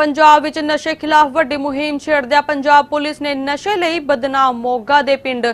ਪੰਜਾਬ ਵਿੱਚ ਨਸ਼ੇ ਖਿਲਾਫ ਵੱਡੀ ਮੁਹਿੰਮ ਛੇੜਦਿਆਂ ਪੰਜਾਬ ਪੁਲਿਸ ਨੇ ਨਸ਼ੇ ਲਈ ਬਦਨਾਮ ਮੋਗਾ ਦੇ ਪਿੰਡ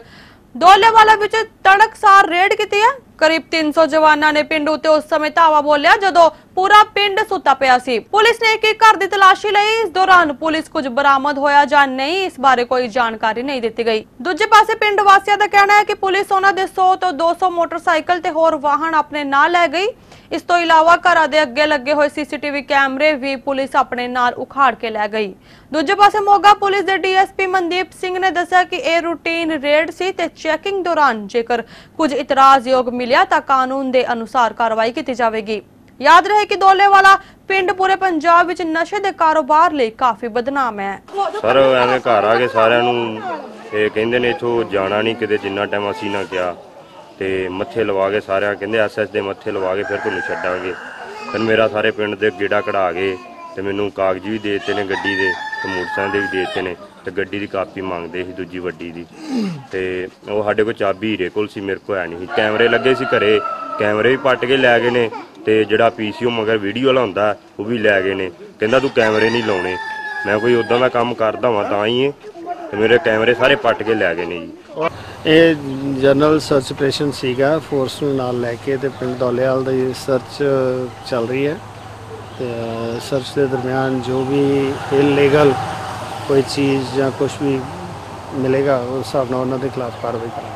ਦੋਲੇਵਾਲਾ ਵਿੱਚ ਤੜਕਸਾਰ ਰੇਡ ਕੀਤੀ ਹੈ। ਕਰੀਬ 300 ਜਵਾਨਾਂ ਨੇ ਪਿੰਡ ਉੱਤੇ ਉਸ ਸਮੇਂ ਧਾਵਾ ਬੋਲਿਆ ਜਦੋਂ ਪੂਰਾ ਪਿੰਡ ਸੁੱਤਾ ਪਿਆ ਸੀ। ਪੁਲਿਸ ਨੇ ਇੱਕ ਇੱਕ ਘਰ ਦੀ ਤਲਾਸ਼ੀ ਲਈ। ਇਸ ਦੌਰਾਨ ਪੁਲਿਸ ਕੁਝ ਬਰਾਮਦ ਹੋਇਆ ਜਾਂ ਨਹੀਂ, ਇਸ ਬਾਰੇ ਕੋਈ ਜਾਣਕਾਰੀ ਨਹੀਂ ਦਿੱਤੀ ਗਈ। ਦੂਜੇ ਪਾਸੇ ਪਿੰਡ ਵਾਸੀਆਂ ਦਾ ਕਹਿਣਾ ਹੈ ਕਿ ਪੁਲਿਸ ਉਹਨਾਂ ਦੇ 100 ਤੋਂ 200 ਮੋਟਰਸਾਈਕਲ ਤੇ ਹੋਰ ਵਾਹਨ ਆਪਣੇ ਨਾਲ ਲੈ ਗਈ। ਇਸ ਤੋਂ ਇਲਾਵਾ ਘਰਾਂ ਦੇ ਅੱਗੇ ਲੱਗੇ ਹੋਏ ਸੀਸੀਟੀਵੀ ਕੈਮਰੇ ਵੀ ਪੁਲਿਸ ਆਪਣੇ ਨਾਲ ਉਖਾੜ ਕੇ ਲੈ ਗਈ। ਦੂਜੇ ਪਾਸੇ ਮੋਗਾ ਪੁਲਿਸ ਦੇ ਡੀਐਸਪੀ ਮਨਦੀਪ ਸਿੰਘ ਨੇ ਦੱਸਿਆ ਕਿ ਇਹ ਰੂਟੀਨ ਰੇਡ ਸੀ ਤੇ ਚੈਕਿੰਗ ਦੌਰਾਨ ਜੇਕਰ ਕੁਝ ਇਤਰਾਜ਼ਯੋਗ ਮਿਲਿਆ ਤਾਂ ਕਾਨੂੰਨ ਦੇ ਅਨੁਸਾਰ ਕਾਰਵਾਈ ਕੀਤੀ ਜਾਵੇਗੀ। ਯਾਦ ਰਹੇ ਕਿ ਦੋਲੇ ਵਾਲਾ ਪਿੰਡ ਪੂਰੇ ਪੰਜਾਬ ਵਿੱਚ ਨਸ਼ੇ ਦੇ ਕਾਰੋਬਾਰ ਲਈ ਕਾਫੀ ਬਦਨਾਮ ਹੈ। ਸਰ ਐਵੇਂ ਘਰ ਆ ਕੇ ਸਾਰਿਆਂ ਨੂੰ ਇਹ ਕਹਿੰਦੇ ਨੇ ਇਥੋਂ ਜਾਣਾ ਨਹੀਂ, ਕਿਤੇ ਜਿੰਨਾ ਟਾਈਮ ਅਸੀਂ ਨਾ ਕਿਹਾ ਤੇ ਮੱਥੇ ਲਵਾ ਕੇ ਸਾਰਿਆਂ ਕਹਿੰਦੇ ਐਸਐਸ ਦੇ ਮੱਥੇ ਲਵਾ ਕੇ ਫਿਰ ਤੁਹਾਨੂੰ ਛੱਡਾਂਗੇ। ਫਿਰ ਮੇਰਾ ਸਾਰੇ ਪਿੰਡ ਦੇ ਗੇੜਾ ਕਢਾ ਗਏ ਤੇ ਮੈਨੂੰ ਕਾਗਜ਼ ਵੀ ਦੇ ਦਿੱਤੇ ਨੇ ਗੱਡੀ ਦੇ ਤੇ ਮੋਟਰਸਾਈਕਲ ਦੇ ਵੀ ਦੇ ਦਿੱਤੇ ਨੇ ਤੇ ਗੱਡੀ ਦੀ ਕਾਪੀ ਮੰਗਦੇ ਸੀ ਦੂਜੀ ਵੱਡੀ ਦੀ। ਤੇ ਉਹ ਸਾਡੇ ਕੋਲ ਚਾਬੀ ਹੀਰੇ ਕੋਲ ਸੀ, ਮੇਰੇ ਕੋਲ ਹੈ ਨਹੀਂ ਸੀ। ਕੈਮਰੇ ਲੱਗੇ ਸੀ ਘਰੇ, ਕੈਮਰੇ ਵੀ ਪੱਟ ਕੇ ਲੈ ਗਏ ਨੇ ਤੇ ਜਿਹੜਾ ਪੀਸੀਓ ਮਗਰ ਵੀਡੀਓ ਵਾਲਾ ਹੁੰਦਾ, ਉਹ ਵੀ ਲੈ ਗਏ ਨੇ। ਕਹਿੰਦਾ ਤੂੰ ਕੈਮਰੇ ਨਹੀਂ ਲਾਉਣੇ। ਮੈਂ ਕੋਈ ਉਦਾਂ ਦਾ ਕੰਮ ਕਰਦਾ ਹਾਂ ਤਾਂ ਹੀ ਇਹ। ਤੇ ਮੇਰੇ ਕੈਮਰੇ ਸਾਰੇ ਪੱਟ ਕੇ ਲੈ ਗਏ ਨੇ ਜੀ। ਇਹ ਜਨਰਲ ਸਰਚ ਆਪਰੇਸ਼ਨ ਸੀਗਾ ਫੋਰਸ ਨੂੰ ਨਾਲ ਲੈ ਕੇ ਤੇ ਪਿੰਡ ਦੌਲੇਵਾਲ ਦੀ ਸਰਚ ਚੱਲ ਰਹੀ ਹੈ। ਤੇ ਸਰਚ ਦੇ ਦਰਮਿਆਨ ਜੋ ਵੀ ਇਲੀਗਲ ਕੋਈ ਚੀਜ਼ ਜਾਂ ਕੁਝ ਵੀ ਮਿਲੇਗਾ, ਉਸ ਹਿਸਾਬ ਨਾਲ ਉਹਨਾਂ ਦੇ ਖਿਲਾਫ ਕਾਰਵਾਈ ਕਰਾਂਗੇ।